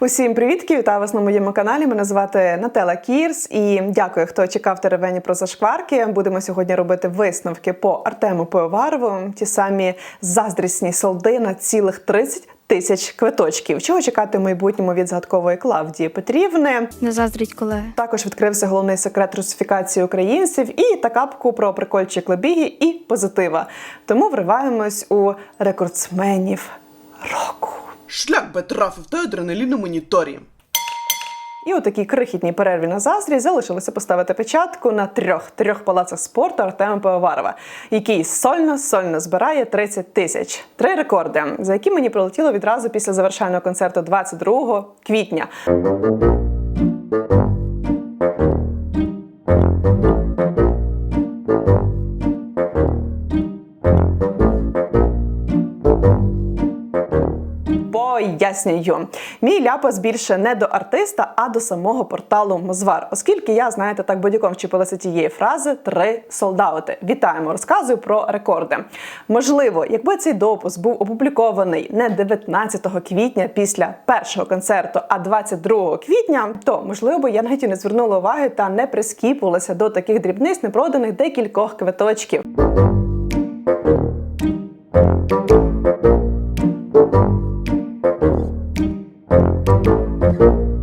Усім привітки! Вітаю вас на моєму каналі. Мене звати Нателла Кірс і дякую, хто чекав теревені про зашкварки. Будемо сьогодні робити висновки по Артему Пивоварову. Ті самі заздрісні солди на цілих 30 тисяч квиточків. Чого чекати в майбутньому від згадкової Клавдії Петрівни? Не заздріть колеги. Також відкрився головний секрет русифікації українців і та капку про прикольчик Лебіги і позитива. Тому вриваємось у рекордсменів року. Шлях би трафив та адреналін на моніторі. І у такій крихітній перерві на заздрі залишилося поставити печатку на трьох трьох палацах спорту Артема Пивоварова, який сольно сольно збирає 30 тисяч. Три рекорди, за які мені прилетіло відразу після завершального концерту 22 квітня. Пояснюю, мій ляпас більше не до артиста, а до самого порталу Мозвар. Оскільки я, знаєте, так будь-яком вчепилася тієї фрази три солдати. Вітаємо, розказую про рекорди. Можливо, якби цей допус був опублікований не 19 квітня після першого концерту, а 22 квітня, то можливо я навіть і не звернула уваги та не прискіпувалася до таких дрібниць непроданих декількох квиточків. thank you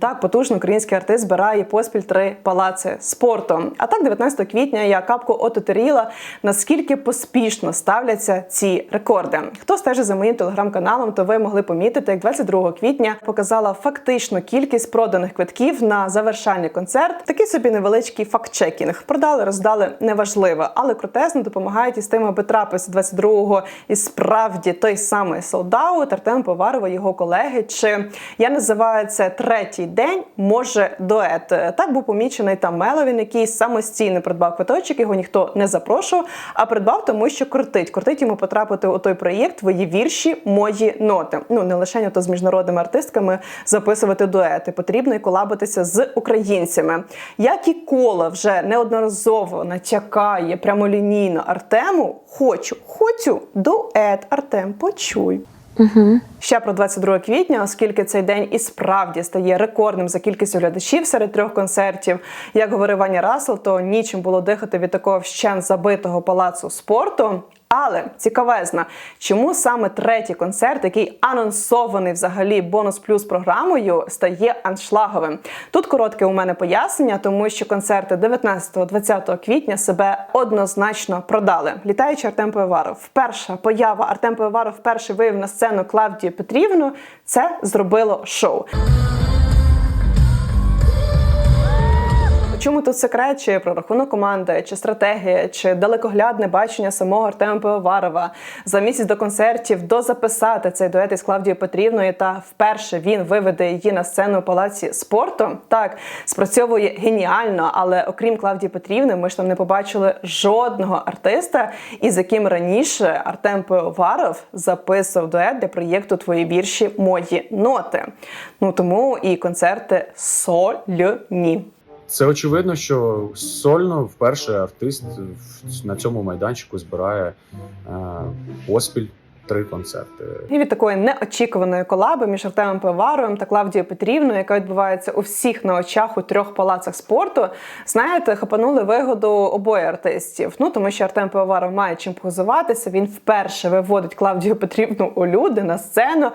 Так, потужно український артист збирає поспіль три палаци спорту. А так, 19 квітня я капку ототеріла, наскільки поспішно ставляться ці рекорди. Хто стежить за моїм телеграм-каналом, то ви могли помітити, як 22 квітня показала фактичну кількість проданих квитків на завершальний концерт. Такий собі невеличкий факт-чекінг. Продали, роздали неважливо, але крутезно допомагають із тим, аби трапився 22-го і справді той самий солдаут Артем Поварова, його колеги. Чи я називаю це третій день, може дует. Так був помічений там Меловін, який самостійно придбав квиточок, його ніхто не запрошував, а придбав тому, що кортить. Кортить йому потрапити у той проєкт твої вірші, мої ноти. Ну не лише то з міжнародними артистками записувати дуети. Потрібно і колабитися з українцями. Як і кола вже неодноразово натякає прямолінійно Артему. Хочу, хочу дует. Артем, почуй. Ще про 22 квітня, оскільки цей день і справді стає рекордним за кількістю глядачів серед трьох концертів. Як говорив Ваня Расл, то нічим було дихати від такого вщен забитого палацу спорту. Але цікавезна, чому саме третій концерт, який анонсований взагалі бонус плюс програмою, стає аншлаговим. Тут коротке у мене пояснення, тому що концерти 19-20 квітня себе однозначно продали. Літаючи Артем Пивоваров. Вперша поява Артем Пивоваров вперше вивів на сцену Клавдію Петрівну. Це зробило шоу. Чому тут секрет, чи прорахунок команди, чи стратегія, чи далекоглядне бачення самого Артема Пивоварова за місяць до концертів дозаписати цей дует із Клавдією Петрівною, та вперше він виведе її на сцену у палаці спорту. Так спрацьовує геніально, але окрім Клавдії Петрівни, ми ж там не побачили жодного артиста, із яким раніше Артем Пивоваров записував дует для проєкту Твої вірші, мої ноти. Ну тому і концерти сольні. Це очевидно, що сольно вперше артист на цьому майданчику збирає е, поспіль три концерти. І від такої неочікуваної колаби між Артемом Пиваровим та Клавдією Петрівною, яка відбувається у всіх на очах у трьох палацах спорту, знаєте, хапанули вигоду обоє артистів. Ну тому що Артем Пивоваров має чим позуватися. Він вперше виводить Клавдію Петрівну у люди на сцену.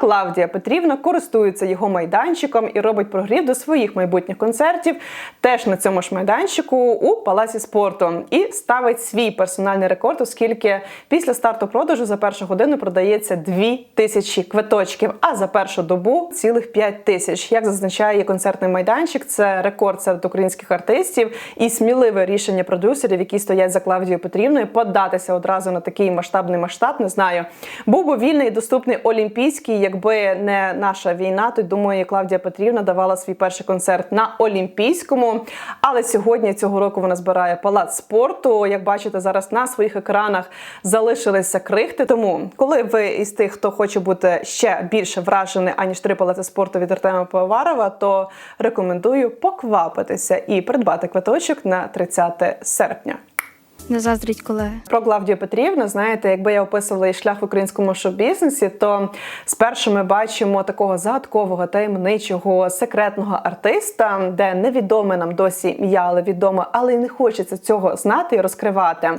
Клавдія Петрівна користується його майданчиком і робить прогрів до своїх майбутніх концертів теж на цьому ж майданчику у палаці спорту і ставить свій персональний рекорд, оскільки після старту продажу за першу годину продається 2 тисячі квиточків, а за першу добу цілих 5 тисяч. Як зазначає концертний майданчик, це рекорд серед українських артистів і сміливе рішення продюсерів, які стоять за Клавдією Петрівною, податися одразу на такий масштабний масштаб. Не знаю, був би вільний і доступний олімпійський, якби не наша війна. То думаю, Клавдія Петрівна давала свій перший концерт на Олімпійському. Але сьогодні цього року вона збирає палац спорту. Як бачите, зараз на своїх екранах залишилися крихти. Тому коли ви із тих, хто хоче бути ще більше вражений, аніж три палаци спорту від Артема Пивоварова, то рекомендую поквапитися і придбати квиточок на 30 серпня. Не заздріть колеги. Про Клавдію Петрівну, знаєте, якби я описувала її шлях в українському шоу-бізнесі, то спершу ми бачимо такого загадкового, таємничого, секретного артиста, де невідоме нам досі ім'я, але відомо, але й не хочеться цього знати і розкривати.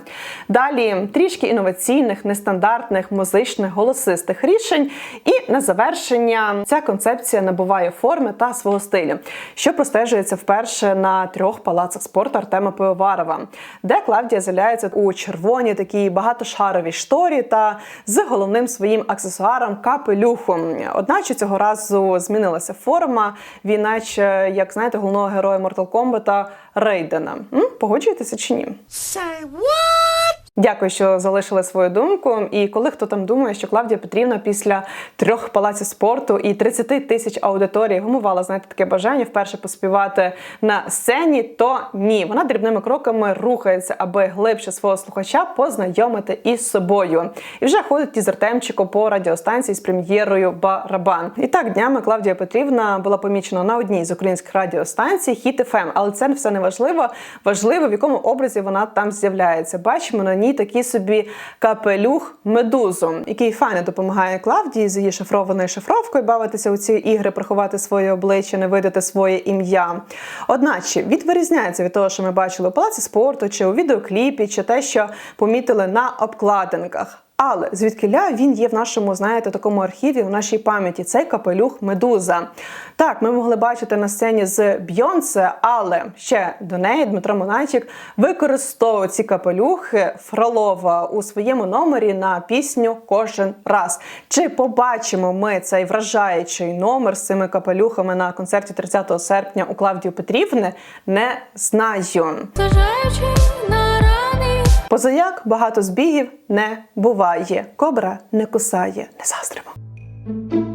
Далі трішки інноваційних, нестандартних, музичних, голосистих рішень. І на завершення ця концепція набуває форми та свого стилю, що простежується вперше на трьох палацах спорту Артема Пивоварова, де Клавдія з'являється у червоній такій багатошаровій шторі та з головним своїм аксесуаром капелюхом. Одначе цього разу змінилася форма. Він, наче, як знаєте, головного героя Mortal Kombat Рейдена. М? Погоджуєтеся чи ні? Дякую, що залишили свою думку. І коли хто там думає, що Клавдія Петрівна після трьох палаців спорту і 30 тисяч аудиторій вимувала, знаєте, таке бажання вперше поспівати на сцені, то ні, вона дрібними кроками рухається, аби глибше свого слухача познайомити із собою. І вже ходить із Артемчиком по радіостанції з прем'єрою Барабан. І так днями Клавдія Петрівна була помічена на одній з українських радіостанцій Хіт ФМ. Але це все не важливо. Важливо, в якому образі вона там з'являється. Бачимо на ній такий собі капелюх медузу, який файно допомагає Клавдії з її шифрованою шифровкою бавитися у ці ігри, приховати своє обличчя, не видати своє ім'я. Одначе від від того, що ми бачили у палаці спорту, чи у відеокліпі, чи те, що помітили на обкладинках. Але звідкиля він є в нашому, знаєте, такому архіві, в нашій пам'яті. Цей капелюх Медуза. Так, ми могли бачити на сцені з Бйонсе, але ще до неї Дмитро Монатік використовував ці капелюхи Фролова у своєму номері на пісню Кожен раз. Чи побачимо ми цей вражаючий номер з цими капелюхами на концерті 30 серпня у Клавдії Петрівни? Не знаю. На. Позаяк багато збігів не буває. Кобра не кусає, не заздримо.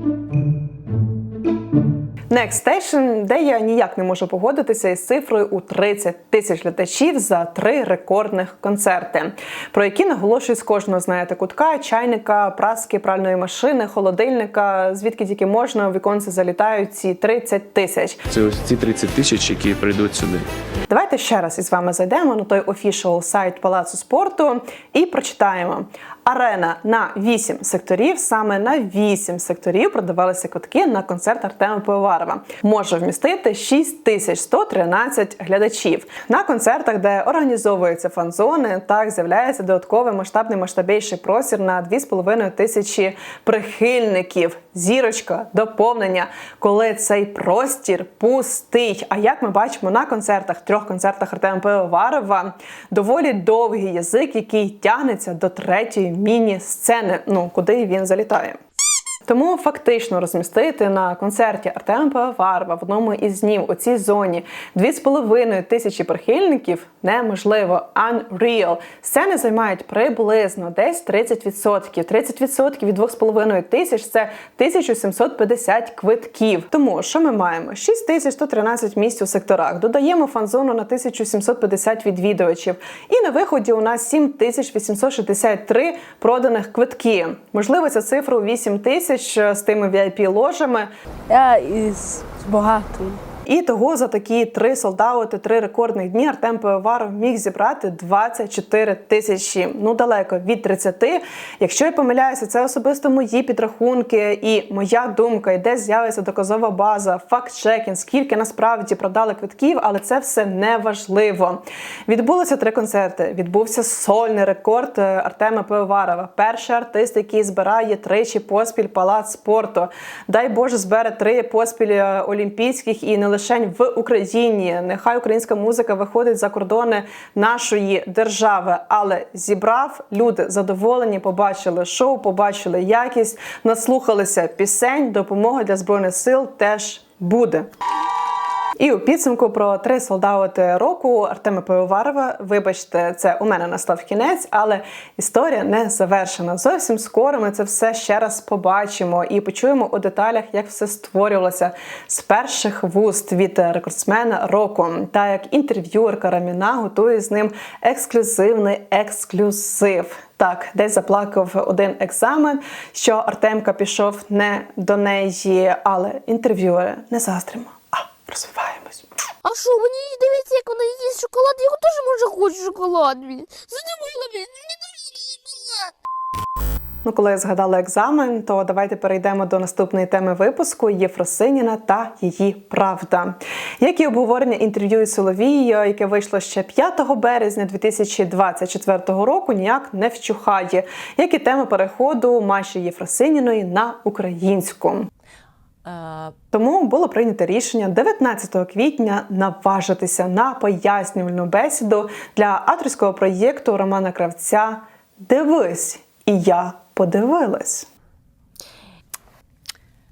Next Station, де я ніяк не можу погодитися із цифрою у 30 тисяч глядачів за три рекордних концерти, про які наголошують з кожного знаєте кутка, чайника, праски, пральної машини, холодильника, звідки тільки можна у віконце залітають ці 30 тисяч. Це ось ці 30 тисяч, які прийдуть сюди. Давайте ще раз із вами зайдемо на той official сайт Палацу спорту і прочитаємо. Арена на 8 секторів. Саме на 8 секторів продавалися квитки на концерт Артема Пивоварова. Може вмістити 6113 глядачів. На концертах, де організовуються фан-зони, так з'являється додатковий масштабний масштабніший простір на 2,5 тисячі прихильників. Зірочка, доповнення, коли цей простір пустий. А як ми бачимо на концертах, трьох концертах Артема Пивоварова, доволі довгий язик, який тягнеться до третьої міні-сцени, ну куди він залітає. Тому фактично розмістити на концерті Артема Пивоварова в одному із днів у цій зоні 2,5 тисячі прихильників неможливо. Unreal. Сцени займають приблизно десь 30%. 30% від 2,5 тисяч це 1750 квитків. Тому що ми маємо? 6113 місць у секторах. Додаємо фан-зону на 1750 відвідувачів. І на виході у нас 7863 проданих квитки. Можливо, ця цифра у 8 тисяч з тими VIP-ложами. Я із багатої. І того за такі три солдати, три рекордних дні Артем Пивоваров міг зібрати 24 тисячі. Ну далеко від 30. Якщо я помиляюся, це особисто мої підрахунки і моя думка, і де з'явиться доказова база, факт-чекінг, скільки насправді продали квитків, але це все не важливо. Відбулося три концерти. Відбувся сольний рекорд е, Артема Пивоварова. Перший артист, який збирає тричі поспіль палац спорту. Дай Боже, збере три поспіль е, олімпійських і не лише в Україні. Нехай українська музика виходить за кордони нашої держави, але зібрав люди задоволені, побачили шоу, побачили якість, наслухалися пісень. Допомога для збройних сил теж буде. І у підсумку про три солдати року Артема Пивоварова. Вибачте, це у мене настав кінець, але історія не завершена. Зовсім скоро ми це все ще раз побачимо і почуємо у деталях, як все створювалося з перших вуст від рекордсмена року. Та як інтерв'юерка Раміна готує з ним ексклюзивний ексклюзив. Так, десь заплакав один екзамен, що Артемка пішов не до неї, але інтерв'юери не заздримо. А розвиваємось. А що, мені дивиться, як вона їсть шоколад, я теж може хочу шоколад. Задумала, мені шоколад. Ну, коли я згадала екзамен, то давайте перейдемо до наступної теми випуску Єфросиніна та її правда. Як і обговорення інтерв'ю із Соловією, яке вийшло ще 5 березня 2024 року, ніяк не вщухає, як і тема переходу Маші Єфросиніної на українську. Тому було прийнято рішення 19 квітня наважитися на пояснювальну бесіду для авторського проєкту Романа Кравця Дивись, і я подивилась.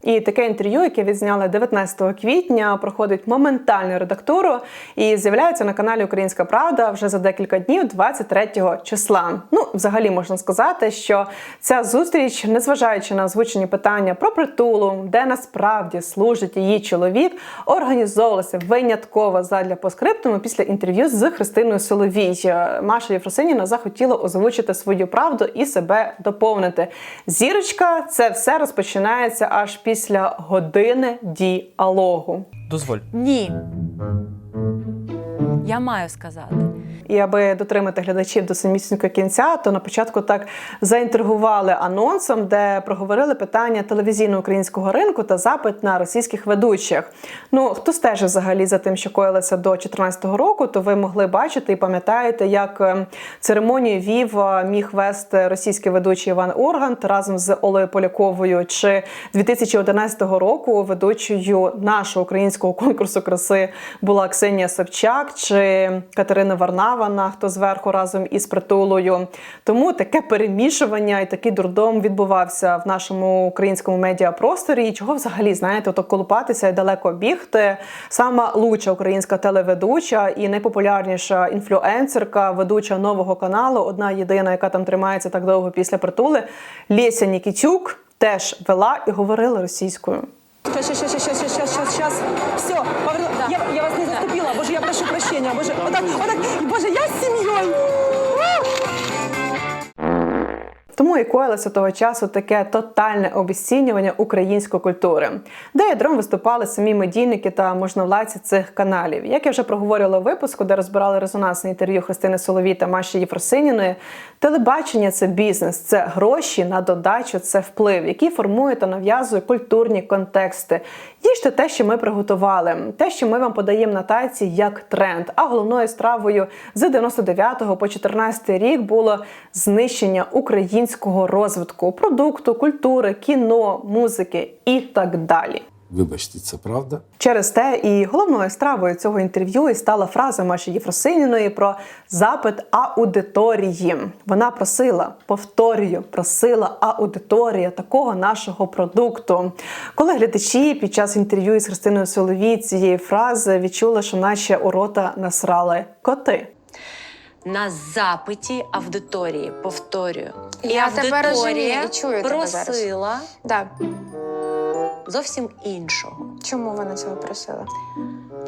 І таке інтерв'ю, яке відзняли 19 квітня, проходить моментальну редактуру і з'являється на каналі Українська Правда вже за декілька днів, 23 числа. Ну, взагалі можна сказати, що ця зустріч, незважаючи на озвучені питання про притулу, де насправді служить її чоловік, організовувалася винятково задля поскриптуму після інтерв'ю з Христиною Соловій. Маша Єфросиніна захотіла озвучити свою правду і себе доповнити. Зірочка, це все розпочинається аж після години діалогу. Дозволь. ні. Я маю сказати. І аби дотримати глядачів до самісінького кінця, то на початку так заінтригували анонсом, де проговорили питання телевізійного українського ринку та запит на російських ведучих. Ну хто стежив взагалі за тим, що коїлося до 2014 року, то ви могли бачити і пам'ятаєте, як е, церемонію вів міг вести російський ведучий Іван Ургант разом з Олею Поляковою. Чи 2011 року ведучою нашого українського конкурсу краси була Ксенія Собчак чи Катерина Варнавана, хто зверху разом із притулою. Тому таке перемішування і такий дурдом відбувався в нашому українському медіапросторі. І чого взагалі знаєте, ото колупатися і далеко бігти. Сама луча українська телеведуча і найпопулярніша інфлюенсерка, ведуча нового каналу, одна єдина, яка там тримається так довго після притули, Леся Нікітюк. Теж вела і говорила російською. Сейчас, сейчас, сейчас, сейчас, сейчас, сейчас, сейчас. Все, поверну. Я, я вас не заступила. Боже, я прошу прощения. Боже, я з сім'єю. Тому і коїлося того часу таке тотальне обесцінювання української культури, де ядром виступали самі медійники та можновладці цих каналів. Як я вже проговорювала в випуску, де розбирали резонансне інтерв'ю Христини Соловій та Маші Єфросиніної, телебачення це бізнес, це гроші на додачу, це вплив, який формує та нав'язує культурні контексти. Їжте те, що ми приготували, те, що ми вам подаємо на таці як тренд. А головною стравою з 99 по 14 рік було знищення українського розвитку, продукту, культури, кіно, музики і так далі. Вибачте, це правда? Через те і головною стравою цього інтерв'ю і стала фраза Маші Єфросиніної про запит аудиторії. Вона просила, повторюю, просила аудиторія такого нашого продукту. Коли глядачі під час інтерв'ю із Христиною Соловій цієї фрази відчули, що наче у рота насрали коти. на запиті аудиторії. Повторюю. І Я тебе аудиторія розумію і чую тебе зараз. просила Да. Зовсім іншого. Чому вона цього просила?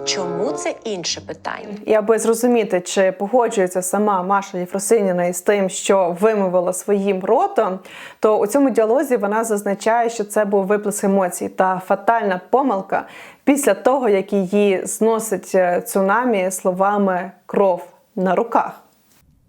Чому це інше питання? І аби зрозуміти, чи погоджується сама Маша Єфросиніна із тим, що вимовила своїм ротом, то у цьому діалозі вона зазначає, що це був виплеск емоцій та фатальна помилка після того, як її зносить е, цунамі словами кров на руках.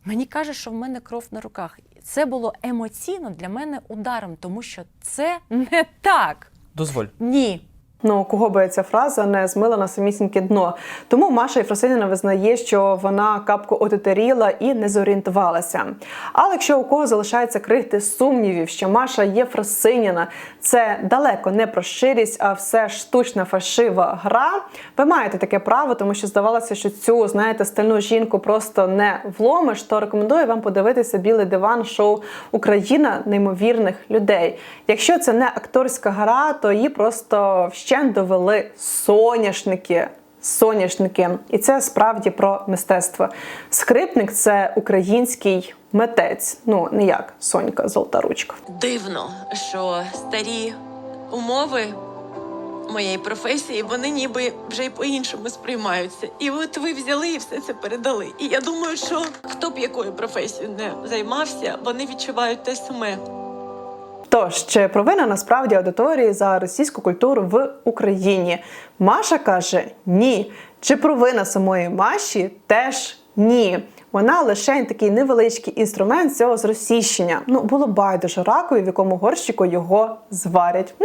Мені каже, що в мене кров на руках. Це було емоційно для мене ударом, тому що це не так. Дозволь. Ні. Ну, кого би ця фраза не змила на самісіньке дно. Тому Маша Єфросиніна визнає, що вона капку отетеріла і не зорієнтувалася. Але якщо у кого залишається крихти сумнівів, що Маша Єфросиніна це далеко не про щирість, а все штучна фальшива гра, ви маєте таке право, тому що здавалося, що цю знаєте стальну жінку просто не вломиш. То рекомендую вам подивитися білий диван шоу Україна неймовірних людей. Якщо це не акторська гра, то її просто вщент довели соняшники. Соняшники, і це справді про мистецтво. Скрипник це український митець. Ну не як Сонька Золота ручка. Дивно, що старі умови моєї професії, вони ніби вже й по-іншому сприймаються. І от ви взяли і все це передали. І я думаю, що хто б якою професією не займався, вони відчувають те саме. Тож чи провина насправді аудиторії за російську культуру в Україні? Маша каже ні. Чи провина самої Маші теж ні. Вона лише такий невеличкий інструмент цього зросійщення. Ну було байдуже ракові, в якому горщику його зварять.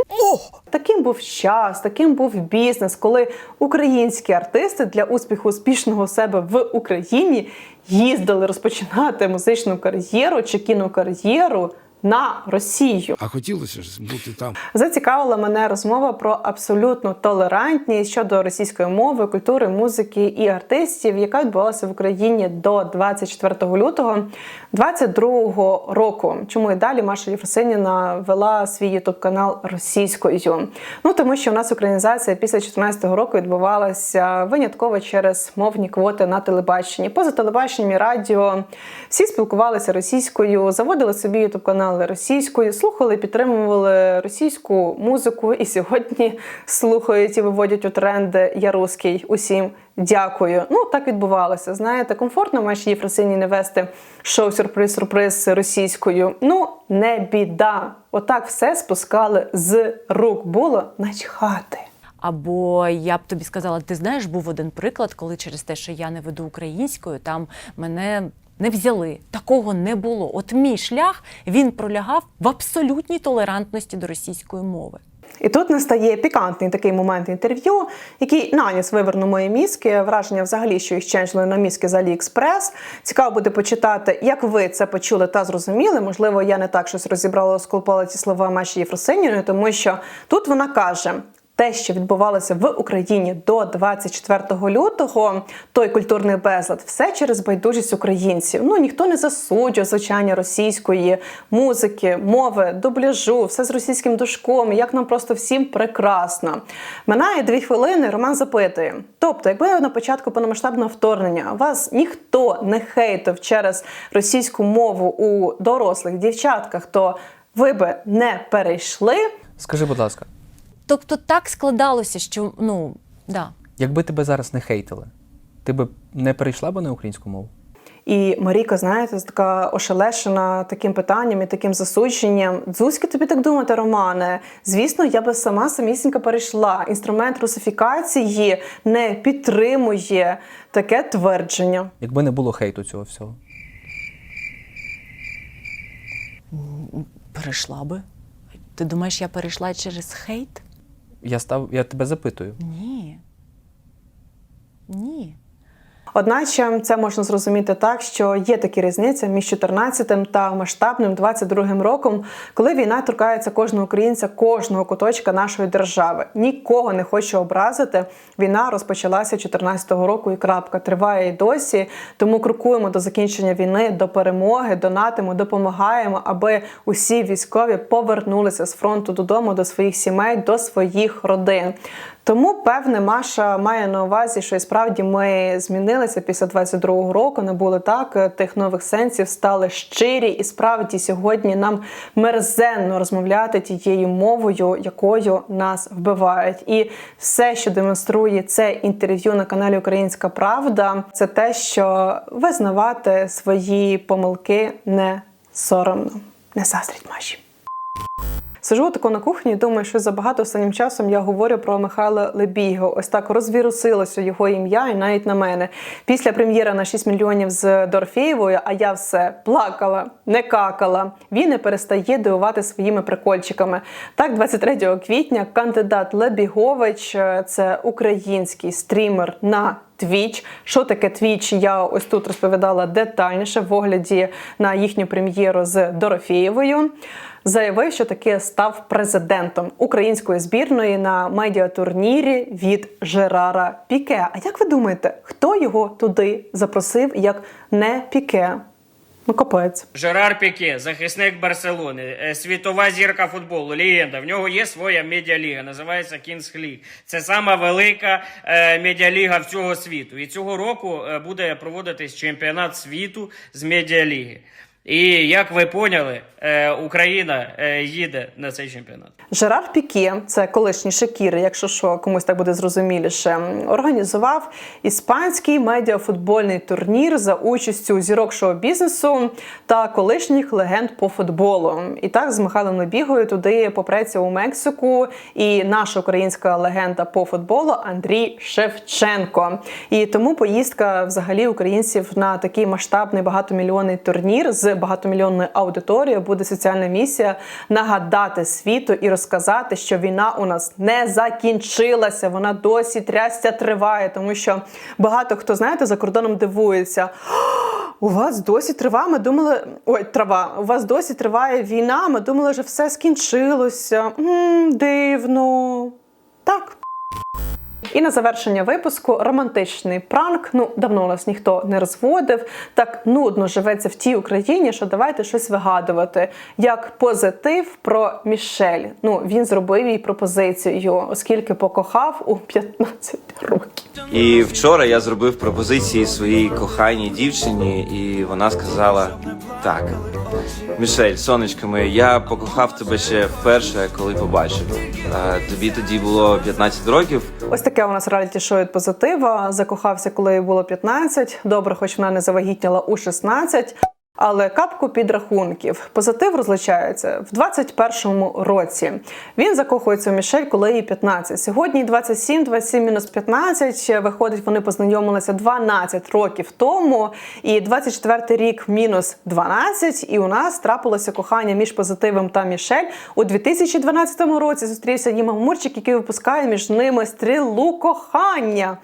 Таким був час, таким був бізнес, коли українські артисти для успіху успішного себе в Україні їздили розпочинати музичну кар'єру чи кінокар'єру на Росію. А хотілося ж бути там. Зацікавила мене розмова про абсолютну толерантність щодо російської мови, культури, музики і артистів, яка відбувалася в Україні до 24 лютого 22 року. Чому і далі Маша Єфросиніна вела свій ютуб канал російською? Ну тому що у нас українізація після 2014 року відбувалася винятково через мовні квоти на телебаченні. Поза телебаченням і радіо всі спілкувалися російською, заводили собі ютуб канали російською, слухали, підтримували російську музику. І сьогодні слухають і виводять у тренди Я русський. Усім дякую. Ну так відбувалося. Знаєте, комфортно Маші Єфросині вести шоу сюрприз сюрприз російською. Ну не біда. Отак все спускали з рук. Було начхати. Або я б тобі сказала, ти знаєш, був один приклад, коли через те, що я не веду українською, там мене не взяли. Такого не було. От мій шлях він пролягав в абсолютній толерантності до російської мови. І тут настає пікантний такий момент інтерв'ю, який наніс виверну мої мізки. Враження взагалі, що їх ченджили на мізки з Аліекспрес. Цікаво буде почитати, як ви це почули та зрозуміли. Можливо, я не так щось розібрала, сколпала ці слова Маші Єфросинівни, тому що тут вона каже. Те, що відбувалося в Україні до 24 лютого, той культурний безлад, все через байдужість українців. Ну ніхто не засуджує звучання російської музики, мови, дубляжу, все з російським душком. Як нам просто всім прекрасно. Минає дві хвилини. Роман запитує: тобто, якби на початку повномасштабного вторгнення вас ніхто не хейтив через російську мову у дорослих дівчатках, то ви би не перейшли. Скажи, будь ласка, Тобто так складалося, що ну да. якби тебе зараз не хейтили, ти би не перейшла б на українську мову? І Маріка, знаєте, така ошелешена таким питанням і таким засудженням. Дзузьки тобі так думати, Романе. Звісно, я би сама самісінька перейшла. Інструмент русифікації не підтримує таке твердження. Якби не було хейту цього всього. Перейшла би. Ти думаєш, я перейшла через хейт? Я став, я тебе запитую. Ні. Ні. Одначе це можна зрозуміти так, що є такі різниця між 14 та масштабним 22 роком, коли війна торкається кожного українця, кожного куточка нашої держави. Нікого не хочу образити. Війна розпочалася 14 року і крапка триває і досі. Тому крокуємо до закінчення війни, до перемоги, донатимо, допомагаємо, аби усі військові повернулися з фронту додому, до своїх сімей, до своїх родин. Тому, певне, Маша має на увазі, що і справді ми змінилися після 22-го року. Не було так тих нових сенсів, стали щирі, і справді сьогодні нам мерзенно розмовляти тією мовою, якою нас вбивають. І все, що демонструє це інтерв'ю на каналі Українська Правда, це те, що визнавати свої помилки не соромно. Не заздріть Маші. Сижу тако на кухні і думаю, що забагато останнім часом я говорю про Михайла Лебіго. Ось так розвірусилося його ім'я, і навіть на мене. Після прем'єра на 6 мільйонів з Дорфєєвою, а я все плакала, не какала. Він не перестає дивувати своїми прикольчиками. Так, 23 квітня кандидат Лебігович, е, це український стрімер на Твіч. Що таке Твіч? Я ось тут розповідала детальніше в огляді на їхню прем'єру з Дорофєєвою. Заявив, що таки став президентом української збірної на медіатурнірі від Жерара Піке. А як ви думаєте, хто його туди запросив, як не Піке? Ну, капець. Жерар Піке, захисник Барселони, е, світова зірка футболу, легенда. В нього є своя медіаліга, називається Kings League. Це сама велика е, медіаліга всього світу. І цього року е, буде проводитись чемпіонат світу з медіаліги. І як ви поняли, е, Україна е, їде на цей чемпіонат. Жерар Піке, це колишній Шакір, якщо що комусь так буде зрозуміліше, організував іспанський медіафутбольний турнір за участю зірок шоу-бізнесу та колишніх легенд по футболу. І так з Михайлом Лебігою туди попреться у Мексику і наша українська легенда по футболу Андрій Шевченко. І тому поїздка взагалі українців на такий масштабний багатомільйонний турнір з багатомільйонною аудиторією буде соціальна місія нагадати світу і розказати, що війна у нас не закінчилася. Вона досі трястя триває, тому що багато хто знаєте за кордоном дивується. У вас досі триває. Ми думали, ой, трава. У вас досі триває війна. Ми думали, що все скінчилося. м дивно. Так. І на завершення випуску романтичний пранк. Ну давно нас ніхто не розводив. Так нудно живеться в тій Україні, що давайте щось вигадувати. Як позитив про Мішель. Ну він зробив їй пропозицію, оскільки покохав у 15 років. І вчора я зробив пропозиції своїй коханій дівчині, і вона сказала: так, Мішель, сонечко моє, я покохав тебе ще вперше, коли побачив. Тобі тоді було 15 років. Ось таке у нас реаліті шоу від позитива. Закохався, коли було 15. Добре, хоч вона не завагітніла у 16. Але капку підрахунків. Позитив розлучається в 21-му році. Він закохується у Мішель, коли їй 15. Сьогодні 27, 27 мінус 15. Виходить, вони познайомилися 12 років тому. І 24 рік мінус 12. І у нас трапилося кохання між позитивом та Мішель. У 2012 році зустрівся їм Амурчик, який випускає між ними стрілу кохання.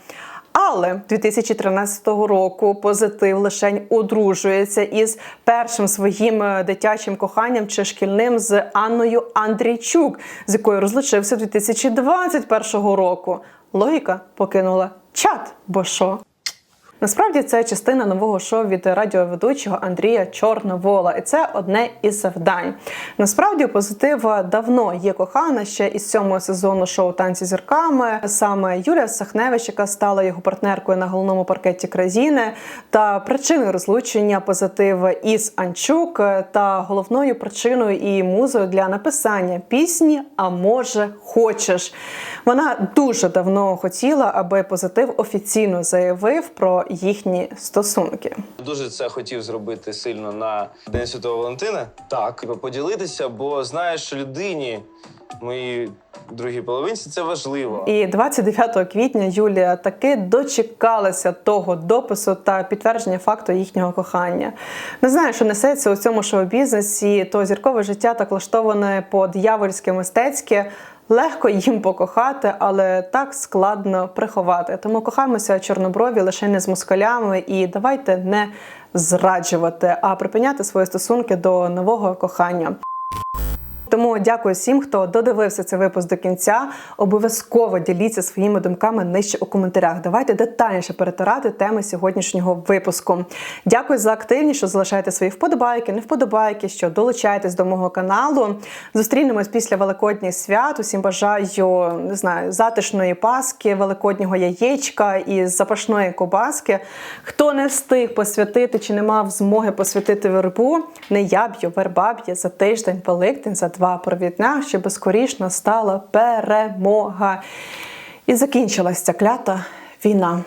Але 2013 року позитив лишень одружується із першим своїм е, дитячим коханням чи шкільним з Анною Андрійчук, з якою розлучився 2021 року. Логіка покинула чат, бо що? Насправді це частина нового шоу від радіоведучого Андрія Чорновола, і це одне із завдань. Насправді у позитива давно є кохана ще із сьомого сезону шоу Танці зірками. Саме Юлія Сахневич, яка стала його партнеркою на головному паркеті країни, та причиною розлучення позитива із Анчук, та головною причиною і музою для написання пісні А може хочеш. Вона дуже давно хотіла, аби позитив офіційно заявив про їхні стосунки. Дуже це хотів зробити сильно на День Святого Валентина. Так, типу, поділитися, бо знаєш, людині, моїй другій половинці, це важливо. І 29 квітня Юлія таки дочекалася того допису та підтвердження факту їхнього кохання. Не знаю, що несеться у цьому шоу-бізнесі, то зіркове життя так влаштоване по диявольськи мистецьке. Легко їм покохати, але так складно приховати. Тому кохаємося чорноброві лише не з москалями, і давайте не зраджувати, а припиняти свої стосунки до нового кохання. Тому дякую всім, хто додивився цей випуск до кінця. Обов'язково діліться своїми думками нижче у коментарях. Давайте детальніше перетирати теми сьогоднішнього випуску. Дякую за активність, що залишаєте свої вподобайки, не вподобайки, що долучаєтесь до мого каналу. Зустрінемось після Великодніх свят. Усім бажаю не знаю затишної паски, великоднього яєчка і запашної кобаски. Хто не встиг посвятити чи не мав змоги посвятити вербу, не я б'ю верба за тиждень, Великдень, за два провідня, щоб скоріш настала перемога. І закінчилася ця клята війна.